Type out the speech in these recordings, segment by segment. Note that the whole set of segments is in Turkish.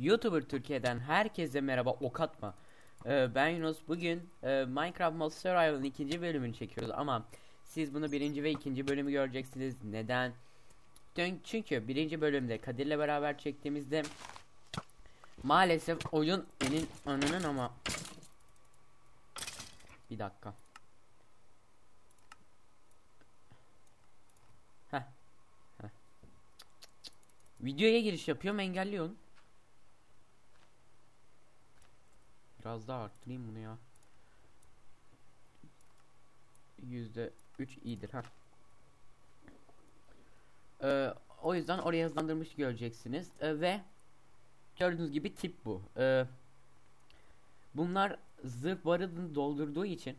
YouTuber Türkiye'den herkese merhaba ok atma. Ee, ben Yunus bugün e, Minecraft Mod Survival'ın ikinci bölümünü çekiyoruz ama siz bunu birinci ve ikinci bölümü göreceksiniz. Neden? Çünkü birinci bölümde Kadir'le beraber çektiğimizde maalesef oyun enin önünün ama bir dakika. Heh. Heh. Videoya giriş yapıyorum engelliyorsun. Biraz daha arttırayım bunu ya. Yüzde üç iyidir ha. Ee, o yüzden oraya hızlandırmış göreceksiniz Ee, ve gördüğünüz gibi tip bu. Ee, bunlar zırh barını doldurduğu için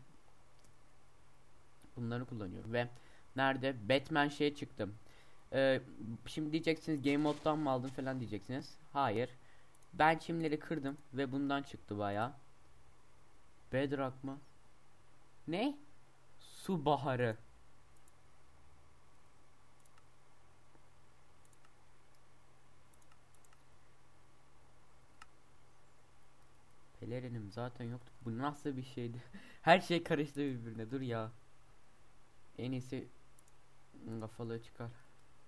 bunları kullanıyorum ve nerede Batman şeye çıktım. Ee, şimdi diyeceksiniz game moddan mı aldın falan diyeceksiniz. Hayır. Ben çimleri kırdım ve bundan çıktı baya. Bedrock mı? Ne? Su baharı. Pelerinim zaten yoktu. Bu nasıl bir şeydi? Her şey karıştı birbirine. Dur ya. En iyisi kafalığı çıkar.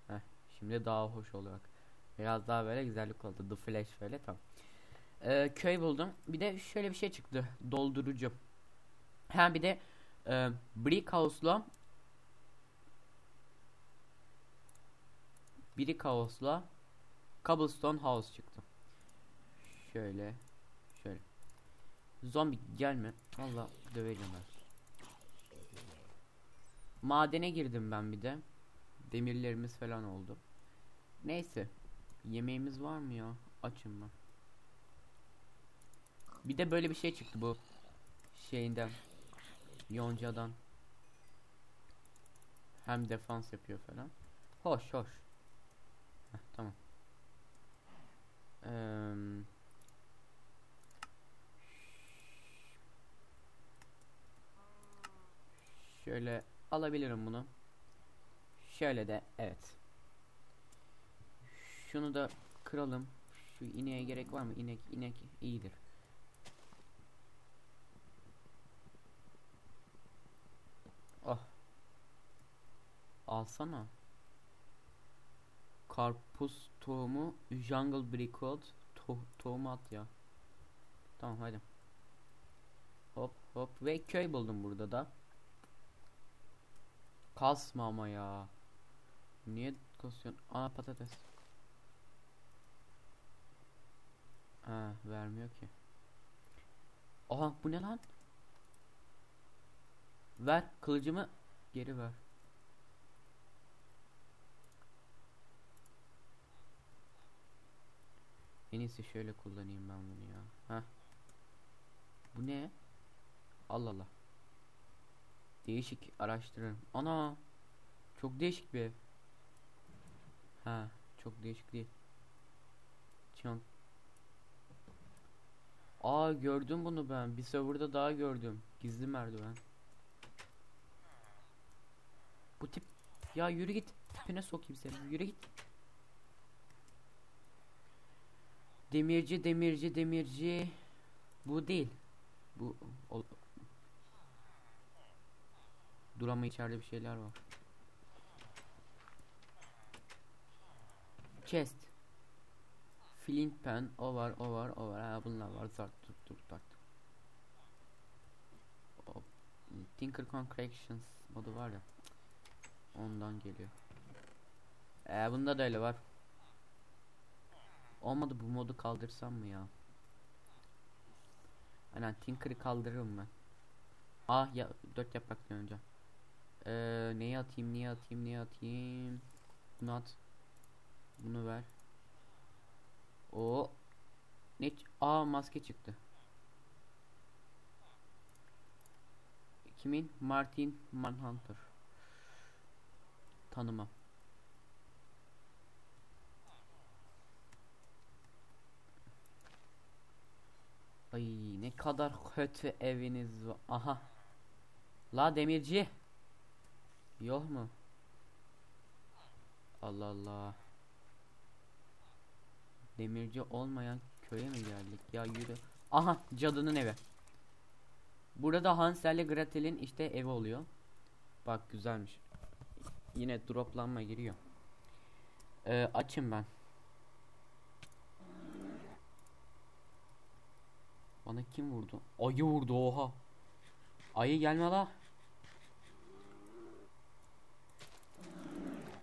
Heh, şimdi daha hoş oluyor. Biraz daha böyle güzellik oldu. The Flash böyle tamam. Ee, köy buldum. Bir de şöyle bir şey çıktı. Doldurucu. Ha bir de e, Brick House'la Brick House'la Cobblestone House çıktı. Şöyle şöyle. Zombi gelme. Valla döveceğim ben. Madene girdim ben bir de. Demirlerimiz falan oldu. Neyse. Yemeğimiz var mı ya? Açım ben. Bir de böyle bir şey çıktı bu şeyinden. Yonca'dan. Hem defans yapıyor falan. Hoş hoş. Heh, tamam. Eee Şöyle alabilirim bunu. Şöyle de evet. Şunu da kıralım. Şu ineğe gerek var mı? İnek inek iyidir. Oh. Alsana. Karpuz tohumu, jungle bricot, to tohumu at ya. Tamam hadi. Hop hop ve köy buldum burada da. Kasma ama ya. Niye kasıyorsun? Aa patates. Ha vermiyor ki. Aha bu ne lan? Ver kılıcımı geri ver. En iyisi şöyle kullanayım ben bunu ya. Ha. Bu ne? Allah Allah. Değişik araştırırım. Ana. Çok değişik bir ev. Ha, çok değişik değil. Çok. Aa gördüm bunu ben. Bir serverda daha gördüm. Gizli merdiven. Bu tip ya yürü git. Tipine sokayım seni. Yürü git. Demirci, demirci, demirci. Bu değil. Bu o, Dur ama içeride bir şeyler var. Chest. Flint pen. O var, o var, o var. Ha bunlar var. Zart dur dur tak. O, Tinker Concretions modu var ya. Ondan geliyor. Ee bunda da öyle var. Olmadı bu modu kaldırsam mı ya? Aynen Tinker'ı kaldırırım ben. Ah ya dört yapraktan önce. Ee, neyi atayım, neyi atayım, neyi atayım? Bunu at. Bunu ver. O ne? Aa maske çıktı. Kimin? Martin Manhunter. Tanımam. Ay ne kadar kötü eviniz var. Aha. La demirci. Yok mu? Allah Allah. Demirci olmayan Köye mi geldik ya yürü. Aha cadının evi. Burada Hansel ile Gretel'in işte evi oluyor. Bak güzelmiş. Yine droplanma giriyor. Ee, açım ben. Bana kim vurdu? Ayı vurdu oha. Ayı gelme la.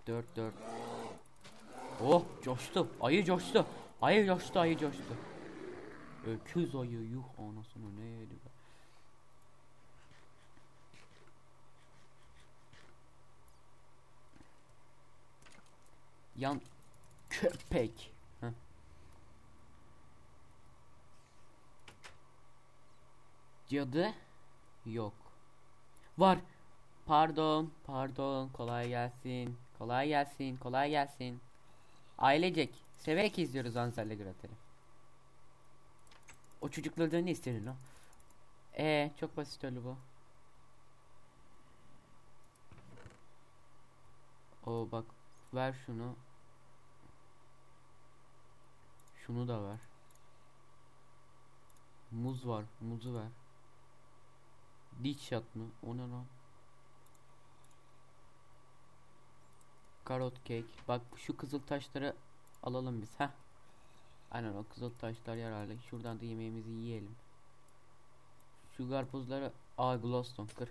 4 4. Oh coştu. Ayı coştu. Ayı coştu, ayı coştu. Öküz ayı yuh anasını ne yedi be. Yan köpek. Heh. Cadı yok. Var. Pardon, pardon. Kolay gelsin. Kolay gelsin, kolay gelsin. Ailecek severek izliyoruz Hansel'le Gretel'i. O çocuklardan ne istenir lan? Ee, çok basit öyle bu. O bak ver şunu. Şunu da ver. Muz var, muzu ver. Diç shot mı? O ne lan? Karot cake. Bak şu kızıl taşları alalım biz. Heh. Aynen o kızıl taşlar yararlı. Şuradan da yemeğimizi yiyelim. Şu karpuzları aa glowstone kır.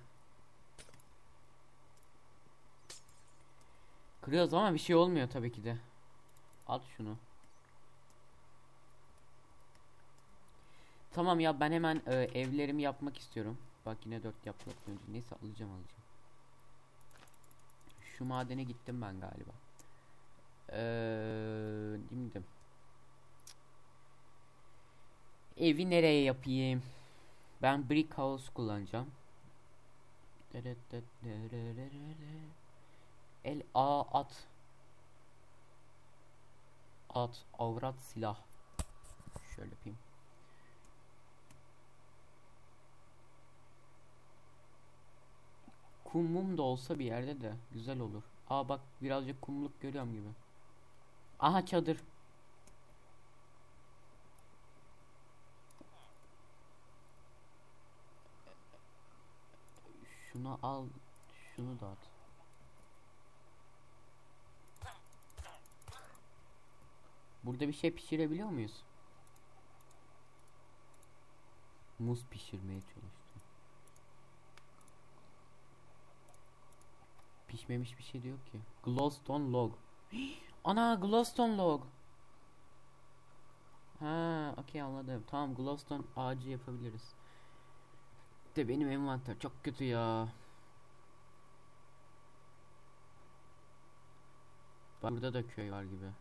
Kırıyoruz ama bir şey olmuyor tabii ki de. At şunu. Tamam ya ben hemen e, evlerimi yapmak istiyorum. Bak yine 4 yapmak önce. Neyse alacağım alacağım. Şu madene gittim ben galiba. Şimdi Evi nereye yapayım? Ben brick house kullanacağım. El A at. At avrat silah. Şöyle yapayım. Kumum da olsa bir yerde de güzel olur. Aa bak birazcık kumluk görüyorum gibi. Aha çadır. Şunu al. Şunu da at. Burada bir şey pişirebiliyor muyuz? Muz pişirmeye çalıştım. Pişmemiş bir şey de yok ki. Glowstone log. Ana glowstone log. Ha, okey anladım. Tamam glowstone ağacı yapabiliriz. De benim envanter çok kötü ya. Burada da köy var gibi.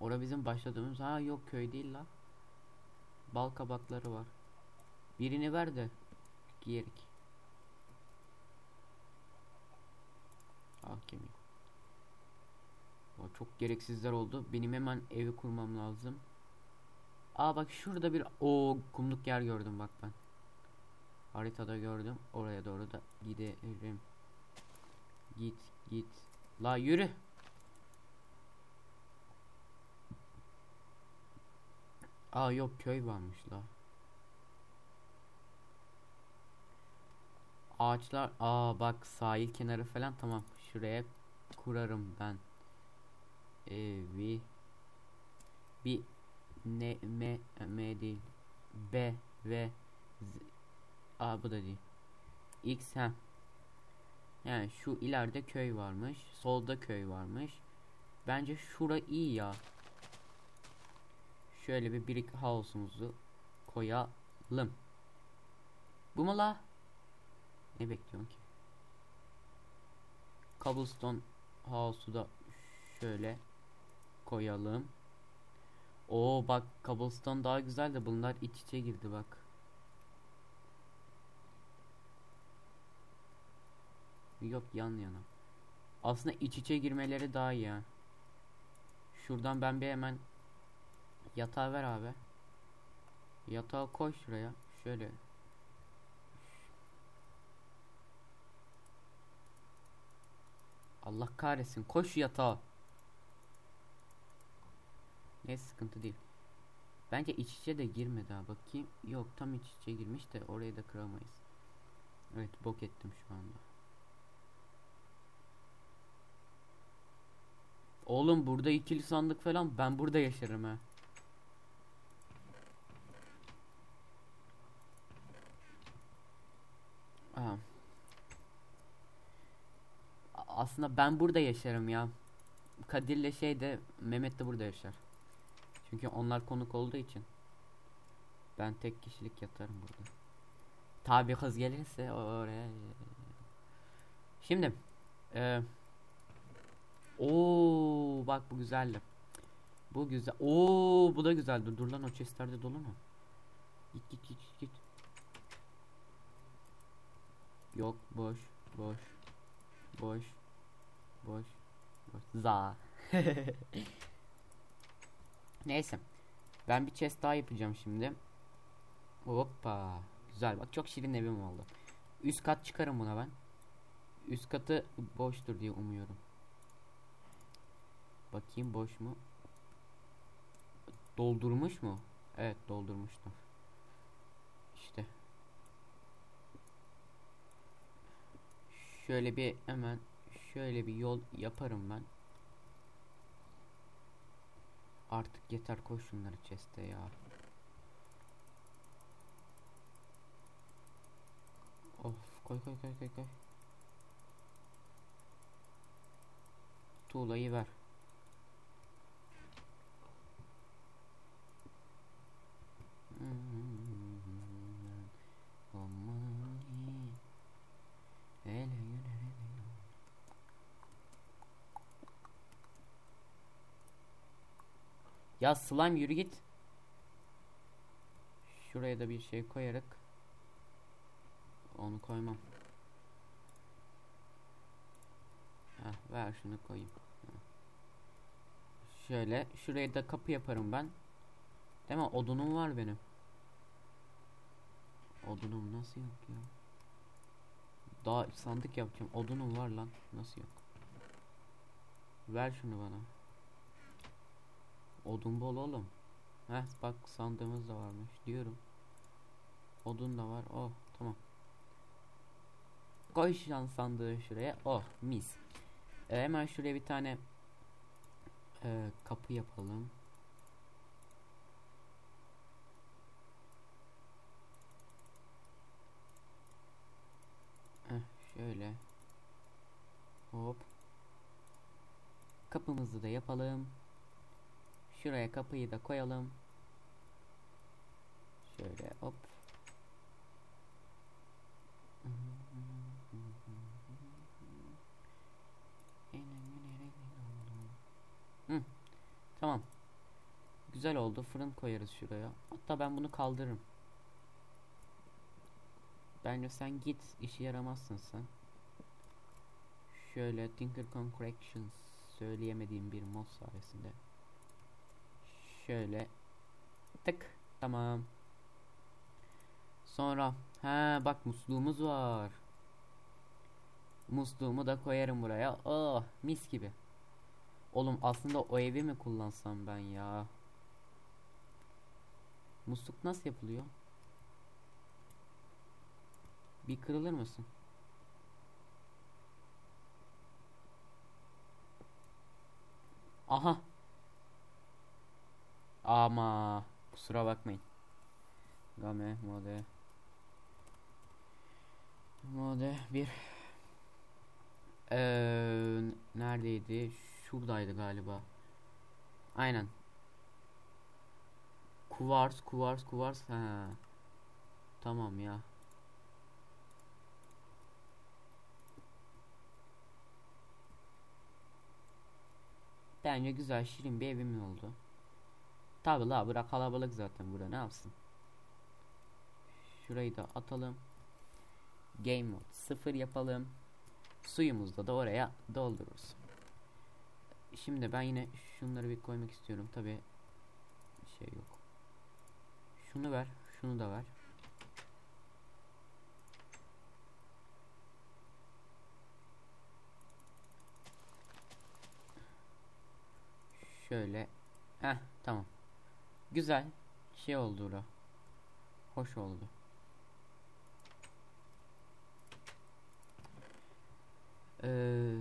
Ora bizim başladığımız ha yok köy değil la. Bal kabakları var. Birini ver de giyerik. Ah kemik. Çok gereksizler oldu. Benim hemen evi kurmam lazım. Aa bak şurada bir o kumluk yer gördüm bak ben. Haritada gördüm. Oraya doğru da giderim. Git git. La yürü. Aa yok köy varmış la. Ağaçlar aa bak sahil kenarı falan tamam. Şuraya kurarım ben. Evi bir ne me me değil. B ve Z. Aa bu da değil. X ha. Yani şu ileride köy varmış. Solda köy varmış. Bence şura iyi ya. Şöyle bir brick house'umuzu koyalım. Bu mu la? Ne bekliyorsun ki? Cobblestone house'u da şöyle koyalım. Oo bak cobblestone daha güzel de bunlar iç içe girdi bak. Yok yan yana. Aslında iç içe girmeleri daha iyi. Şuradan ben bir hemen yatağı ver abi. Yatağı koy şuraya. Şöyle. Allah kahretsin. Koş yatağa. Ne sıkıntı değil. Bence iç içe de girmedi ha bakayım. Yok tam iç içe girmiş de orayı da kıramayız. Evet bok ettim şu anda. Oğlum burada ikili sandık falan ben burada yaşarım ha. Aha. Aslında ben burada yaşarım ya. Kadir'le şey de Mehmet de burada yaşar. Çünkü onlar konuk olduğu için. Ben tek kişilik yatarım burada. Tabi kız gelirse oraya. Şimdi. Eee Oo bak bu güzeldi. Bu güzel. Oo bu da güzeldi. Dur lan o chestlerde dolu mu? Git git git git. Yok boş boş boş boş boş za. Neyse. Ben bir chest daha yapacağım şimdi. Hoppa. Güzel bak çok şirin evim oldu. Üst kat çıkarım buna ben. Üst katı boştur diye umuyorum. Bakayım boş mu? Doldurmuş mu? Evet doldurmuşlar. İşte. Şöyle bir hemen şöyle bir yol yaparım ben. Artık yeter koy şunları chest'e ya. Of koy koy koy koy koy. Tuğlayı ver. Ya slime yürü git. Şuraya da bir şey koyarak onu koymam. Heh, ver şunu koyayım. Şöyle şuraya da kapı yaparım ben. Değil mi? Odunum var benim. Odunum nasıl yok ya? Daha sandık yapacağım. Odunum var lan. Nasıl yok? Ver şunu bana. Odun bol oğlum. Heh bak sandığımız da varmış diyorum. Odun da var. Oh tamam. Koy şan sandığı şuraya. Oh mis. Ee, hemen şuraya bir tane e, kapı yapalım. Heh, şöyle. Hop. Kapımızı da yapalım. Şuraya kapıyı da koyalım. Şöyle hop. Hı, tamam. Güzel oldu. Fırın koyarız şuraya. Hatta ben bunu kaldırırım. Bence sen git. işe yaramazsın sen. Şöyle Tinker Corrections söyleyemediğim bir mod sayesinde. Şöyle tık tamam. Sonra ha bak musluğumuz var. Musluğumu da koyarım buraya. Oh mis gibi. Oğlum aslında o evi mi kullansam ben ya? Musluk nasıl yapılıyor? Bir kırılır mısın? Aha. Ama kusura bakmayın. Game mode mode bir ee, neredeydi? Şuradaydı galiba. Aynen. Kuvars, kuvars, kuvars. Ha. Tamam ya. Bence güzel şirin bir evim oldu. Tabi la bırak kalabalık zaten burada ne yapsın. Şurayı da atalım. Game mode 0 yapalım. Suyumuzda da oraya doldururuz. Şimdi ben yine şunları bir koymak istiyorum. Tabi şey yok. Şunu ver. Şunu da ver. Şöyle. Heh tamam. Güzel. şey oldu ora. Hoş oldu. Ee.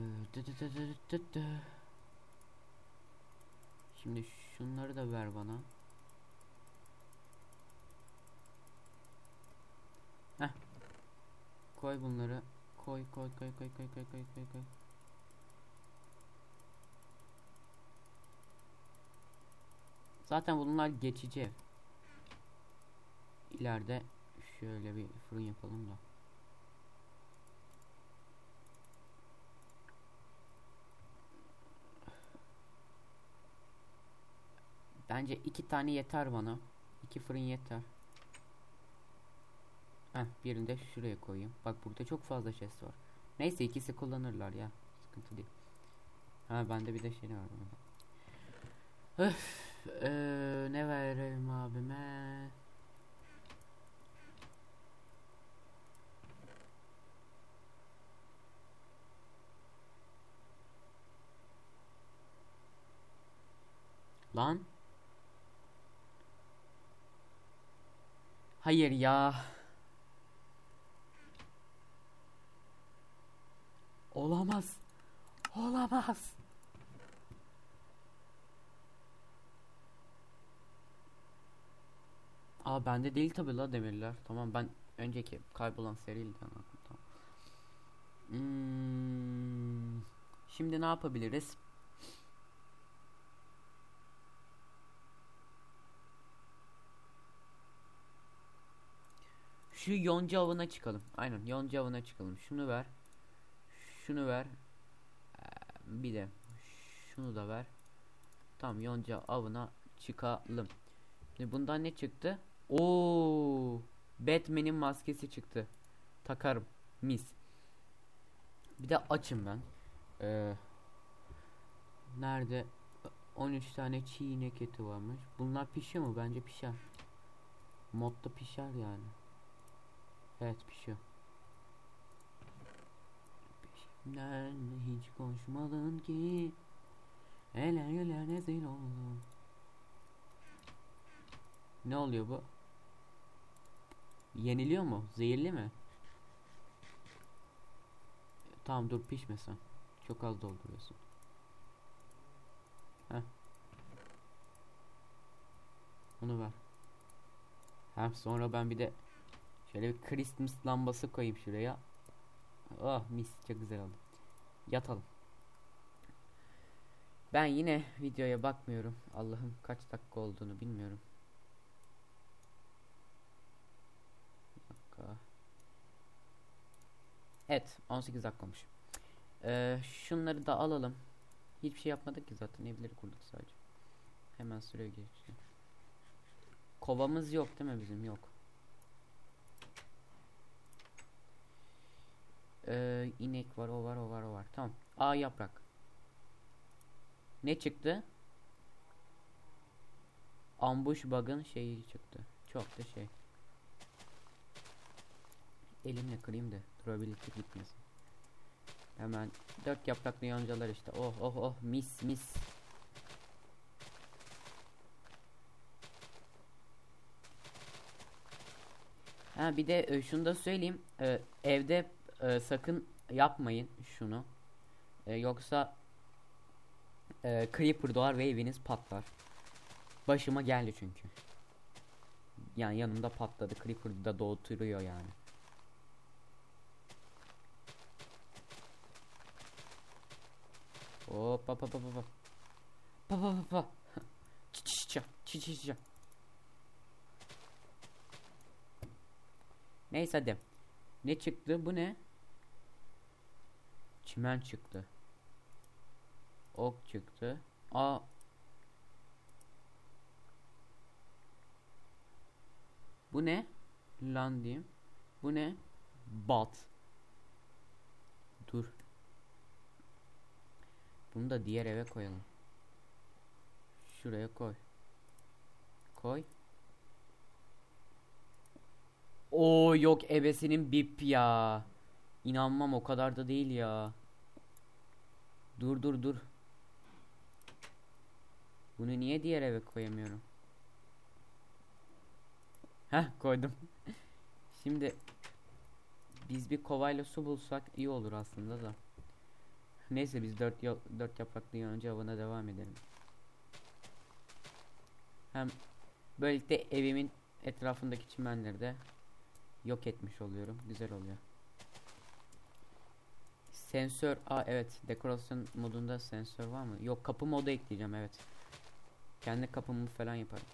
Şimdi şunları da ver bana. Heh. Koy bunları. Koy koy koy koy koy koy koy koy Zaten bunlar geçici. İleride şöyle bir fırın yapalım da. Bence iki tane yeter bana. İki fırın yeter. Heh, birini de şuraya koyayım. Bak burada çok fazla chest var. Neyse ikisi kullanırlar ya. Sıkıntı değil. Ha bende bir de şey var. Öf, eee, ne verelim abime? Lan. Hayır ya. Olamaz. Olamaz. Aa bende değil tabi la demirler. Tamam ben önceki kaybolan seriydi tamam. Hmm, şimdi ne yapabiliriz? Şu yonca avına çıkalım. Aynen yonca avına çıkalım. Şunu ver. Şunu ver. Ee, Bir de şunu da ver. Tamam yonca avına çıkalım. Şimdi bundan ne çıktı? Oo! Batman'in maskesi çıktı. Takarım. Mis. Bir de açım ben. Ee, nerede? 13 tane çiğ inek eti varmış. Bunlar pişiyor mu? Bence pişer. Modda pişer yani. Evet pişiyor. Peşimden hiç konuşmadın ki. Eller eller nezil oldum. Ne oluyor bu? Yeniliyor mu? Zehirli mi? Tamam dur pişme sen. Çok az dolduruyorsun. Heh. Onu ver. Hem sonra ben bir de şöyle bir Christmas lambası koyayım şuraya. Oh mis çok güzel oldu. Yatalım. Ben yine videoya bakmıyorum. Allah'ım kaç dakika olduğunu bilmiyorum. Bir dakika. Evet 18 dakika olmuş. Ee, şunları da alalım. Hiçbir şey yapmadık ki zaten evleri kurduk sadece. Hemen süreye geçelim. Kovamız yok değil mi bizim? Yok. Ee, inek var, o var, o var, o var. Tamam. A yaprak. Ne çıktı? Ambush bug'ın şeyi çıktı. Çok da şey. Elimle kırayım da durability gitmesin. Hemen dört yapraklı yoncalar işte. Oh oh oh mis mis. Ha bir de e, şunu da söyleyeyim. E, evde e, sakın yapmayın şunu. Yoksa e, creeper doğar ve eviniz patlar. Başıma geldi çünkü. Yani yanımda patladı. Creeper da doğuturuyor yani. Hop hop hop hop hop. Pa pa pa pa. Çi çi çi. Neyse hadi. Ne çıktı? Bu ne? Çimen çıktı. Ok çıktı. Aa. Bu ne? Lan diyeyim. Bu ne? Bat. Dur. Bunu da diğer eve koyalım. Şuraya koy. Koy. Oo yok ebesinin bip ya. İnanmam o kadar da değil ya. Dur dur dur. Bunu niye diğer eve koyamıyorum? Heh koydum. Şimdi biz bir kovayla su bulsak iyi olur aslında da. Neyse biz dört, ya- dört yapraklı yonca avına devam edelim. Hem böylelikle evimin etrafındaki çimenleri de yok etmiş oluyorum. Güzel oluyor. Sensör, aa evet dekorasyon modunda sensör var mı? Yok kapı modu ekleyeceğim evet. Kendi kapımı falan yaparım.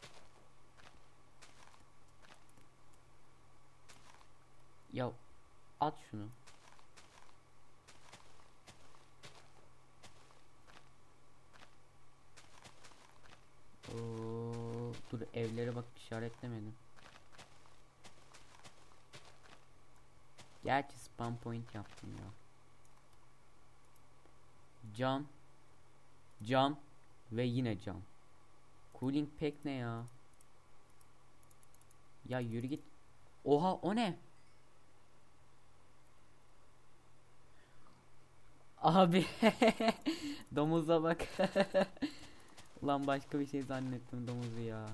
Ya at şunu. Dur evlere bak işaretlemedim. Gerçi spam point yaptım ya. Cam. Cam. Ve yine cam. Cooling pack ne ya? Ya yürü git. Oha o ne? Abi domuza bak. Ulan başka bir şey zannettim domuzu ya.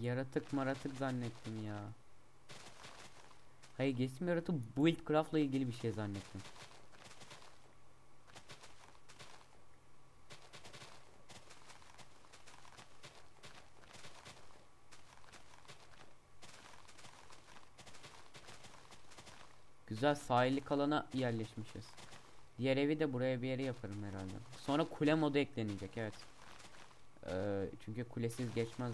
Yaratık maratık zannettim ya. Hayır geçtim yaratık buildcraft'la ilgili bir şey zannettim. Güzel sahillik alana yerleşmişiz. Diğer evi de buraya bir yere yaparım herhalde. Sonra kule modu eklenecek evet. Ee, çünkü kulesiz geçmez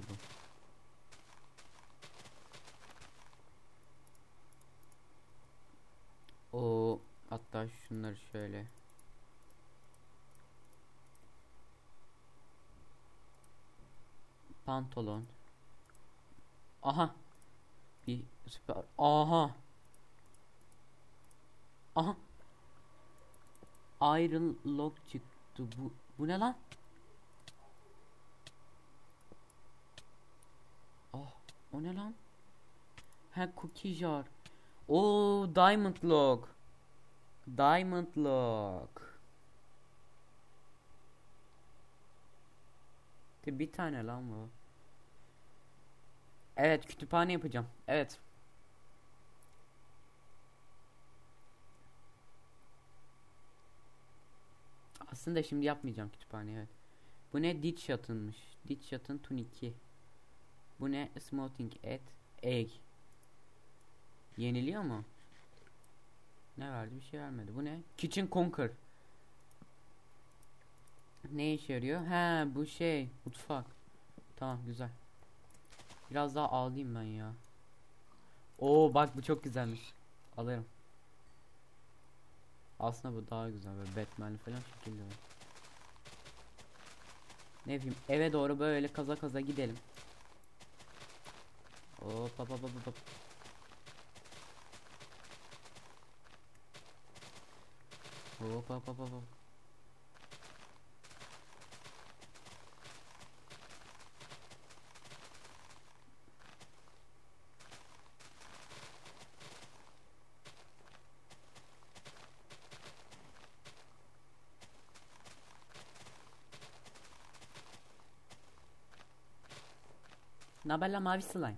bu. O hatta şunları şöyle. Pantolon. Aha. Bir süper. Aha. Aha. Iron lock çıktı. Bu bu ne lan? Ah, o ne lan? Ha cookie jar. O diamond lock. Diamond. De bir tane lan bu. Evet kütüphane yapacağım. Evet. Aslında şimdi yapmayacağım kütüphane evet. Bu ne? Ditch shot'ınmış. Ditch shot'ın tuniki. Bu ne? Smoking et. Egg. Yeniliyor mu? Ne verdi? Bir şey vermedi. Bu ne? Kitchen Conquer. Ne işe yarıyor? He bu şey. Mutfak. Tamam güzel. Biraz daha alayım ben ya. Oo bak bu çok güzelmiş. Alırım. Aslında bu daha güzel böyle Batman falan şekilde var. Ne yapayım eve doğru böyle kaza kaza gidelim. Hop hop hop hop hop. Hop hop hop hop. hop. Naber la mavi slime?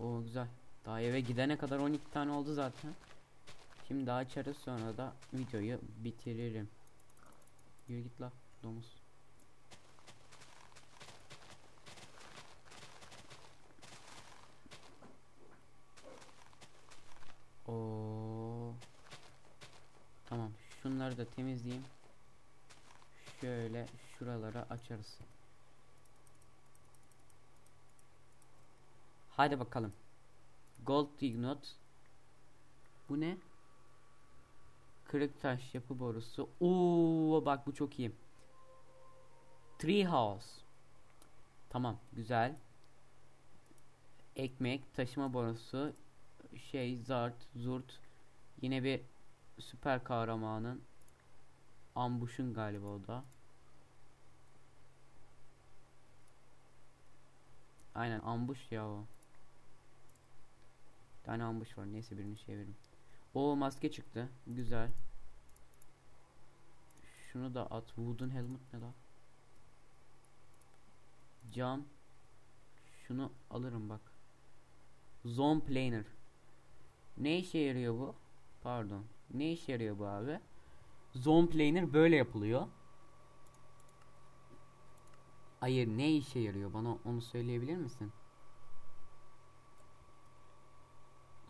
Oo güzel. Daha eve gidene kadar 12 tane oldu zaten. Şimdi daha açarız sonra da videoyu bitiririm. Yürü git la domuz. Oo. Tamam şunları da temizleyeyim. Şöyle şuralara açarız. Haydi bakalım. Gold Ignot. Bu ne? Kırık taş yapı borusu. Oo bak bu çok iyi. Tree House. Tamam güzel. Ekmek, taşıma borusu, şey zart, zurt. Yine bir süper kahramanın ambuşun galiba o da. Aynen ambuş ya o. Bir tane ambush var. Neyse birini çevirin. O maske çıktı. Güzel. Şunu da at. Wooden helmet ne la? Cam. Şunu alırım bak. Zone planer. Ne işe yarıyor bu? Pardon. Ne işe yarıyor bu abi? Zone planer böyle yapılıyor. Hayır ne işe yarıyor? Bana onu söyleyebilir misin?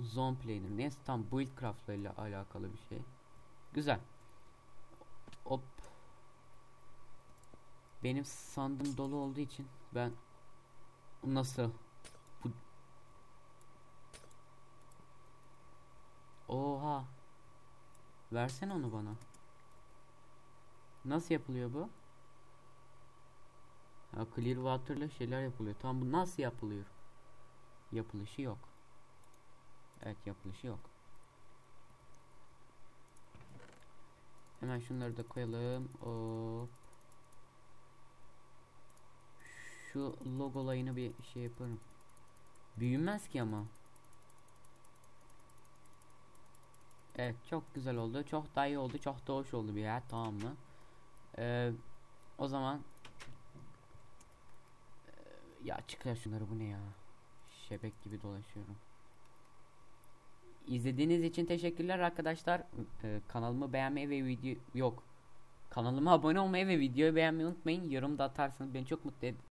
Zone planer. Neyse tam buildcraft ile alakalı bir şey. Güzel. Hop. Benim sandığım dolu olduğu için ben nasıl bu Oha. Versene onu bana. Nasıl yapılıyor bu? Ha, clear water'la şeyler yapılıyor. Tam bu nasıl yapılıyor? Yapılışı yok. Evet yapılışı yok. Hemen şunları da koyalım. Hop. Şu logolayını bir şey yaparım. Büyümez ki ama. Evet çok güzel oldu. Çok daha iyi oldu. Çok da hoş oldu bir yer. Tamam mı? Ee, o zaman Ee, ya çıkar şunları bu ne ya? Şebek gibi dolaşıyorum. İzlediğiniz için teşekkürler arkadaşlar. Ee, kanalımı beğenmeyi ve video yok. Kanalıma abone olmayı ve videoyu beğenmeyi unutmayın. Yorum da atarsanız beni çok mutlu ed-